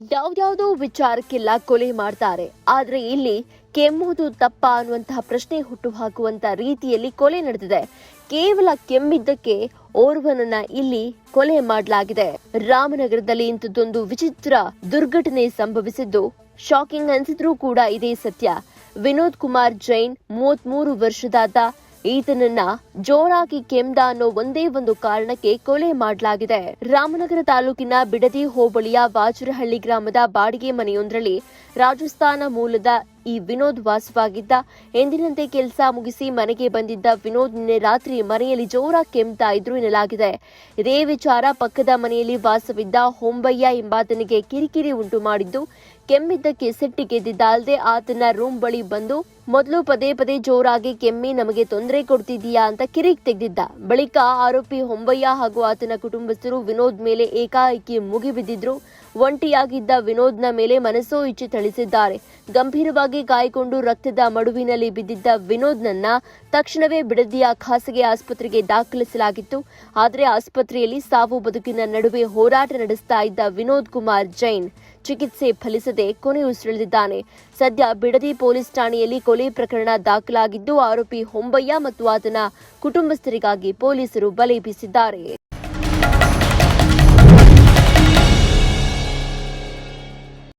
ಯಾವ್ದಾವುದೋ ವಿಚಾರಕ್ಕೆಲ್ಲ ಕೊಲೆ ಮಾಡ್ತಾರೆ. ಆದ್ರೆ ಇಲ್ಲಿ ಕೆಮ್ಮುವುದು ತಪ್ಪ ಅನ್ನುವಂತಹ ಪ್ರಶ್ನೆ ಹುಟ್ಟು ಹಾಕುವಂತ ರೀತಿಯಲ್ಲಿ ಕೊಲೆ ನಡೆದಿದೆ. ಕೇವಲ ಕೆಮ್ಮಿದ್ದಕ್ಕೆ ಓರ್ವನನ್ನ ಇಲ್ಲಿ ಕೊಲೆ ಮಾಡಲಾಗಿದೆ. ರಾಮನಗರದಲ್ಲಿ ಇಂಥದ್ದೊಂದು ವಿಚಿತ್ರ ದುರ್ಘಟನೆ ಸಂಭವಿಸಿದ್ದು ಶಾಕಿಂಗ್ ಅನ್ಸಿದ್ರೂ ಕೂಡ ಇದೇ ಸತ್ಯ. ವಿನೋದ್ ಕುಮಾರ್ ಜೈನ್ ಮೂವತ್ಮೂರು ವರ್ಷದಾತ ಈತನನ್ನ ಜೋರಾಗಿ ಕೆಮ್ದ ಅನ್ನೋ ಒಂದೇ ಒಂದು ಕಾರಣಕ್ಕೆ ಕೊಲೆ ಮಾಡಲಾಗಿದೆ. ರಾಮನಗರ ತಾಲೂಕಿನ ಬಿಡದಿ ಹೋಬಳಿಯ ವಾಜರಹಳ್ಳಿ ಗ್ರಾಮದ ಬಾಡಿಗೆ ಮನೆಯೊಂದರಲ್ಲಿ ರಾಜಸ್ಥಾನ ಮೂಲದ ಈ ವಿನೋದ್ ವಾಸವಾಗಿದ್ದ. ಎಂದಿನಂತೆ ಕೆಲಸ ಮುಗಿಸಿ ಮನೆಗೆ ಬಂದಿದ್ದ ವಿನೋದ್ ನಿನ್ನೆ ರಾತ್ರಿ ಮನೆಯಲ್ಲಿ ಜೋರಾಗಿ ಕೆಮ್ತಾ ಇದ್ರು ಎನ್ನಲಾಗಿದೆ. ಇದೇ ವಿಚಾರ ಪಕ್ಕದ ಮನೆಯಲ್ಲಿ ವಾಸವಿದ್ದ ಹೊಂಬಯ್ಯ ಎಂಬಾತನಿಗೆ ಕಿರಿಕಿರಿ ಉಂಟು ಮಾಡಿದ್ದು, ಕೆಮ್ಮಿದ್ದಕ್ಕೆ ಸಿಟ್ಟಿಗೆದ್ದಿದ್ದ ಅಲ್ಲದೆ ಆತನ ರೂಮ್ ಬಳಿ ಬಂದು, ಮೊದಲು ಪದೇ ಪದೇ ಜೋರಾಗಿ ಕೆಮ್ಮಿ ನಮಗೆ ತೊಂದರೆ ಕೊಡ್ತಿದ್ದೀಯಾ ಅಂತ ಕಿರಿಕ್ ತೆಗೆದಿದ್ದ. ಬಳಿಕ ಆರೋಪಿ ಹೊಂಬಯ್ಯ ಹಾಗೂ ಆತನ ಕುಟುಂಬಸ್ಥರು ವಿನೋದ್ ಮೇಲೆ ಏಕಾಏಕಿ ಮುಗಿಬಿದ್ದಿದ್ರು. ಒಂಟಿಯಾಗಿದ್ದ ವಿನೋದ್ನ ಮೇಲೆ ಮನಸೋ ಇಚ್ಛೆ ಥಳಿಸಿದ್ದಾರೆ. ಗಂಭೀರವಾಗಿ ಗಾಯಗೊಂಡು ರಕ್ತದ ಮಡುವಿನಲ್ಲಿ ಬಿದ್ದಿದ್ದ ವಿನೋದ್ನನ್ನ ತಕ್ಷಣವೇ ಬಿಡದಿಯ ಖಾಸಗಿ ಆಸ್ಪತ್ರೆಗೆ ದಾಖಲಿಸಲಾಗಿತ್ತು. ಆದರೆ ಆಸ್ಪತ್ರೆಯಲ್ಲಿ ಸಾವು ಬದುಕಿನ ನಡುವೆ ಹೋರಾಟ ನಡೆಸ್ತಾ ಇದ್ದ ವಿನೋದ್ ಕುಮಾರ್ ಜೈನ್ ಚಿಕಿತ್ಸೆ ಫಲಿಸದೆ ಕೊನೆಯುಸಿರೆಳೆದಿದ್ದಾನೆ ಸದ್ಯ ಬಿಡದಿ ಪೊಲೀಸ್ ಠಾಣೆಯಲ್ಲಿ ಕೊಲೆ ಪ್ರಕರಣ ದಾಖಲಾಗಿದ್ದು, ಆರೋಪಿ ಹೊಂಬಯ್ಯ ಮತ್ತು ಆತನ ಕುಟುಂಬಸ್ಥರಿಗಾಗಿ ಪೊಲೀಸರು ಬಲೆ ಬೀಸಿದ್ದಾರೆ.